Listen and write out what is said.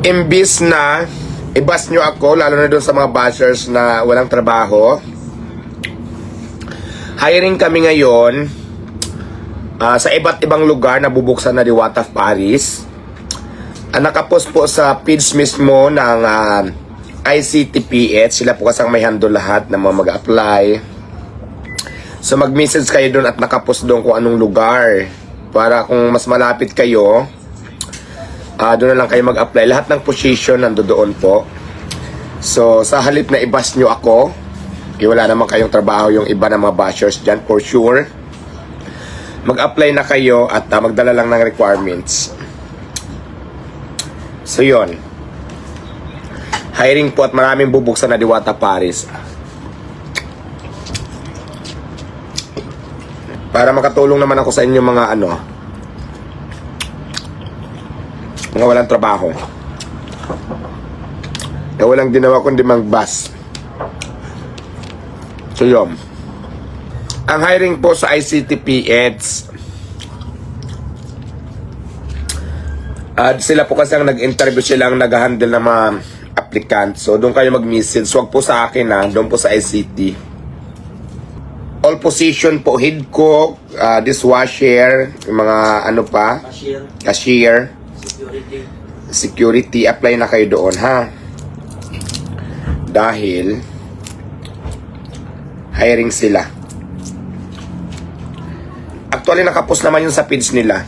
imbis na ibas nyo ako, lalo na doon sa mga bashers na walang trabaho, hiring kami ngayon ah, sa iba't ibang lugar na bubuksan na Diwata of Paris. Ang nakapost po sa page mismo ng ah, ICTPH, sila po kasang may handle lahat ng mga mag-apply. So mag-message kayo doon at nakapost doon kung anong lugar. Para kung mas malapit kayo, ah doon na lang kayo mag-apply. Lahat ng position nando doon po. So sa halip na ibas nyo ako, eh, wala naman kayong trabaho yung iba ng mga bashers dyan for sure. Mag-apply na kayo at ah, magdala lang ng requirements. So yon Hiring po at maraming bubuksan na Diwata Paris. Para makatulong naman ako sa inyo mga ano, mga walang trabaho. Na walang ginawa kundi mag-bus. So yun. Ang hiring po sa ICTPH, Ah, sila po kasi ang nag-interview sila ang nag-handle ng mga applicant. So, doon kayo mag-message. Huwag po sa akin ha. Doon po sa ICT. All position po. Head cook, ah, dishwasher, mga ano pa, Cashier, cashier, security. security. Apply na kayo doon ha. Dahil hiring sila. Actually, nakapos naman yun sa page nila.